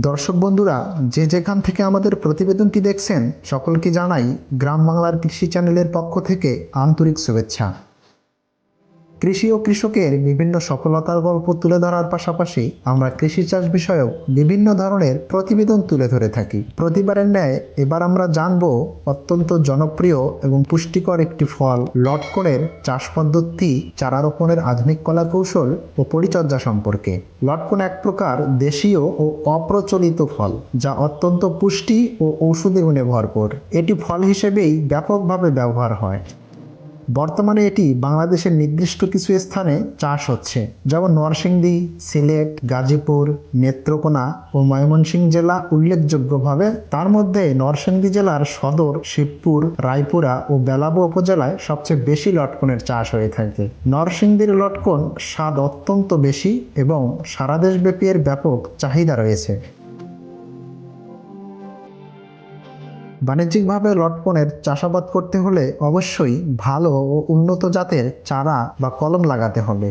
দর্শক বন্ধুরা, যে যেখান থেকে আমাদের প্রতিবেদনটি দেখছেন, সকলকে জানাই গ্রাম বাংলার কৃষি চ্যানেলের পক্ষ থেকে আন্তরিক শুভেচ্ছা। কৃষি ও কৃষকের বিভিন্ন সফলতার গল্প তুলে ধরার পাশাপাশি আমরা কৃষি চাষ বিষয়ক বিভিন্ন ধরনের প্রতিবেদন তুলে ধরে থাকি। প্রতিবারের ন্যায় এবার আমরা জানব অত্যন্ত জনপ্রিয় এবং পুষ্টিকর একটি ফল, লটকনের চাষ পদ্ধতি চারা রোপণের আধুনিক কলা কৌশল ও পরিচর্যা সম্পর্কে। লটকন এক প্রকার দেশীয় ও অপ্রচলিত ফল, যা অত্যন্ত পুষ্টি ও ঔষধি গুণে ভরপুর। এটি ফল হিসেবেই ব্যাপকভাবে ব্যবহার হয়। বর্তমানে এটি বাংলাদেশের নির্দিষ্ট কিছু স্থানে চাষ হচ্ছে, যেমন নরসিংদী, সিলেট, গাজীপুর, নেত্রকোনা ও ময়মনসিংহ জেলা উল্লেখযোগ্যভাবে। তার মধ্যে নরসিংদী জেলার সদর শিবপুর, রায়পুরা ও বেলাবো উপজেলায় সবচেয়ে বেশি লটকনের চাষ হয়ে থাকে। নরসিংদীর লটকন স্বাদ অত্যন্ত বেশি এবং সারা দেশব্যাপী এর ব্যাপক চাহিদা রয়েছে। বাণিজ্যিকভাবে লটকনের চাষাবাদ করতে হলে অবশ্যই ভালো ও উন্নত জাতের চারা বা কলম লাগাতে হবে।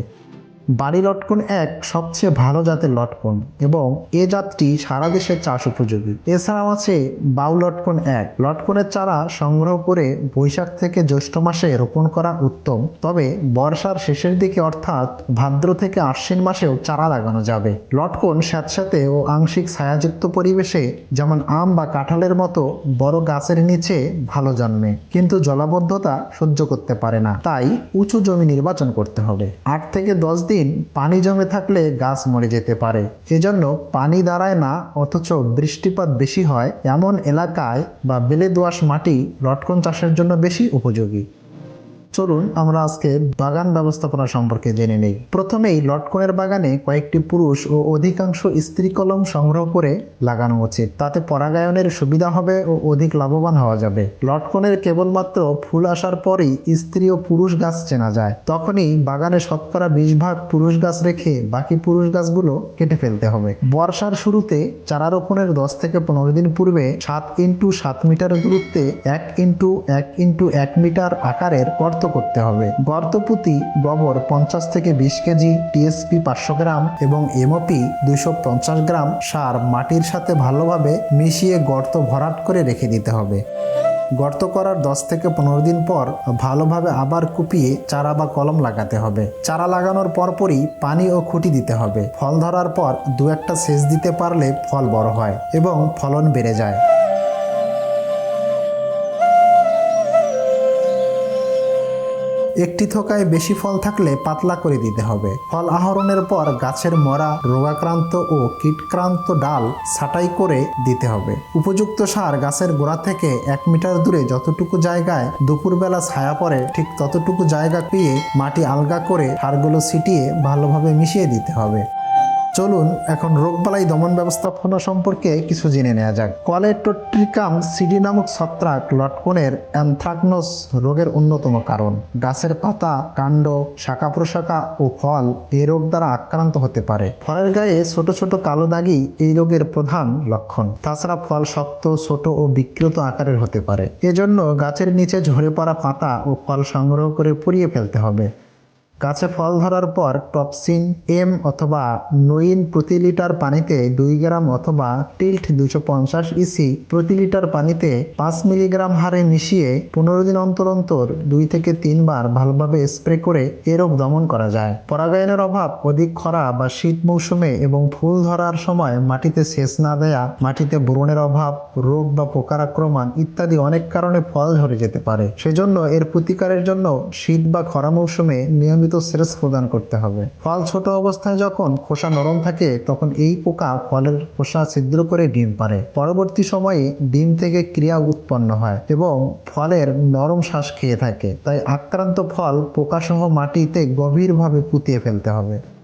বাড়ি লটকন এক সবচেয়ে ভালো জাতের লটকন এবং এ জাতটি সারা দেশে চাষ উপযোগী। এছাড়াও আছে বাউ লটকন এক। লটকনের চারা সংগ্রহ করে বৈশাখ থেকে জ্যৈষ্ঠ মাসে রোপণ করা উত্তম। তবে বর্ষার শেষের দিকে অর্থাৎ ভাদ্র থেকে আশ্বিন মাসেও চারা লাগানো যাবে। লটকন স্যাঁতস্যাঁতে ও আংশিক ছায়াযুক্ত পরিবেশে যেমন আম বা কাঁঠালের মতো বড় গাছের নিচে ভালো জন্মে, কিন্তু জলাবদ্ধতা সহ্য করতে পারে না। তাই উঁচু জমি নির্বাচন করতে হবে। আট থেকে দশ দিন পানি জমে থাকলে গাছ মরে যেতে পারে। এজন্য পানি দাঁড়ায় না, অথচ বৃষ্টিপাত বেশি হয় এমন এলাকায় বা বেলে দোয়াশ মাটি লটকন চাষের জন্য বেশি উপযোগী। চলুন আমরা আজকে বাগান ব্যবস্থাপনা সম্পর্কে জেনে নেই। প্রথমেই লটকনের বাগানে কয়েকটি পুরুষ ও অধিকাংশ স্ত্রী কলম সংগ্রহ করে লাগানো উচিত। তাতে পরাগায়নের সুবিধা হবে ও অধিক লাভবান হওয়া যাবে। লটকনের কেবলমাত্র ফুল আসার পরেই স্ত্রী ও পুরুষ গাছ চেনা যায়। তখনই বাগানে শতকরা বিশ ভাগ পুরুষ গাছ রেখে বাকি পুরুষ গাছগুলো কেটে ফেলতে হবে। বর্ষার শুরুতে চারা রোপণের দশ থেকে পনেরো দিন পূর্বে সাত ইন্টু সাত মিটার দূরত্বে এক ইন্টু এক ইন্টু এক মিটার আকারের গর্ত করতে হবে। গর্ত প্রতি গোবর পঞ্চাশ থেকে বিশ কেজি টিএসপি পাঁচশো গ্রাম এবং এমওপি দুইশো পঞ্চাশ গ্রাম সার মাটির সাথে ভালোভাবে মিশিয়ে গর্ত ভরাট করে রেখে দিতে হবে। গর্ত করার দশ থেকে পনেরো দিন পর ভালোভাবে আবার কুপিয়ে চারা বা কলম লাগাতে হবে। চারা লাগানোর পরপরই পানি ও খুঁটি দিতে হবে। ফল ধরার পর দু একটা সেচ দিতে পারলে ফল বড় হয় এবং ফলন বেড়ে যায়। একটি থোকায় বেশি ফল থাকলে পাতলা করে দিতে হবে। ফল আহরণের পর গাছের মরা, রোগাক্রান্ত ও কীটক্রান্ত ডাল ছাটাই করে দিতে হবে। উপযুক্ত সার গাছের গোড়া থেকে এক মিটার দূরে যতটুকু জায়গায় দুপুরবেলা ছায়া পড়ে, ঠিক ততটুকু জায়গা পেয়ে মাটি আলগা করে সারগুলো ছিটিয়ে ভালোভাবে মিশিয়ে দিতে হবে। চলুন, এখন রোগবালাই দমন ব্যবস্থাপনা সম্পর্কে কিছু জেনে নেওয়া যাক। কলেটোট্রিকাম সিডি নামক ছত্রাক লটকনের অ্যানথ্রাকনোস রোগের অন্যতম কারণ। গাছের পাতা, কাণ্ড, শাখা প্রশাখা ও ফল এই রোগ দ্বারা আক্রান্ত হতে পারে। ফলের গায়ে ছোট ছোট কালো দাগই এই রোগের প্রধান লক্ষণ। তাছাড়া ফল শক্ত, ছোট ও বিকৃত আকারের হতে পারে। এজন্য গাছের নিচে ঝরে পড়া পাতা ও ফল সংগ্রহ করে পুড়িয়ে ফেলতে হবে। গাছে ফল ধরার পর টপসিন, এম অথবা নইন প্রতি লিটার পানিতে দুই গ্রাম অথবা টিল্ট দুশো পঞ্চাশ ইসি প্রতি লিটার পানিতে পাঁচ মিলিগ্রাম হারে মিশিয়ে পনেরো দিন অন্তর অন্তর দুই থেকে তিনবার ভালোভাবে স্প্রে করে এ রোগ দমন করা যায়। পরাগায়নের অভাব অধিক খরা বা শীত মৌসুমে এবং ফুল ধরার সময় মাটিতে সেচ না দেয়া, মাটিতে বোরনের অভাব, রোগ বা পোকার আক্রমণ ইত্যাদি অনেক কারণে ফল ঝরে যেতে পারে। সেজন্য এর প্রতিকারের জন্য শীত বা খরা মৌসুমে নিয়মিত সেচ প্রদান করতে হবে। ফল ছোট অবস্থায় যখন খোসা নরম থাকে, তখন এই পোকা ফলের খোসা ছিদ্র করে ডিম পারে পরবর্তী সময়ে ডিম থেকে ক্রিয়া উৎপন্ন হয় এবং ফলের নরম শ্বাস খেয়ে থাকে। তাই আক্রান্ত ফল পোকাসহ মাটিতে গভীরভাবে পুঁতিয়ে ফেলতে হবে।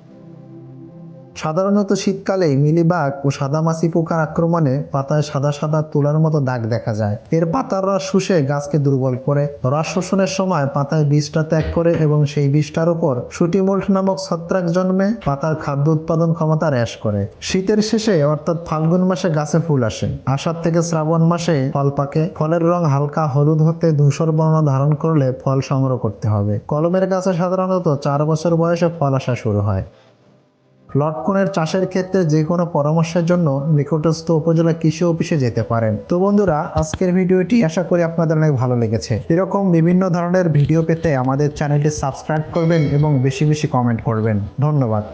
সাধারণত শীতকালে মিলিবাগ ও সাদামাছি পোকার আক্রমণে পাতায় সাদা সাদা তুলার মতো দাগ দেখা যায়। এর পাতার রস শুষে গাছকে দুর্বল করে। রস শোষণের সময় পাতায় বিষটা ত্যাগ করে এবং সেই বিষটার উপর সুটিমোল্ট নামক ছত্রাক জন্মে পাতার খাদ্য উৎপাদন ক্ষমতা হ্রাস করে। শীতের শেষে অর্থাৎ ফাল্গুন মাসে গাছে ফুল আসে। আষাঢ় থেকে শ্রাবণ মাসে ফল পাকে। ফলের রং হালকা হলুদ হতে ধূসর বর্ণ ধারণ করলে ফল সংগ্রহ করতে হবে। কলমের গাছে সাধারণত চার বছর বয়সে ফল আসা শুরু হয়। লটকনের চাষের ক্ষেত্রে যে কোনো পরামর্শের জন্য নিকটস্থ উপজেলা কৃষি অফিসে যেতে পারেন। তো বন্ধুরা, আজকের ভিডিওটি আশা করি আপনাদের অনেক ভালো লেগেছে। এরকম বিভিন্ন ধরনের ভিডিও পেতে আমাদের চ্যানেলটি সাবস্ক্রাইব করবেন এবং বেশি বেশি কমেন্ট করবেন। ধন্যবাদ।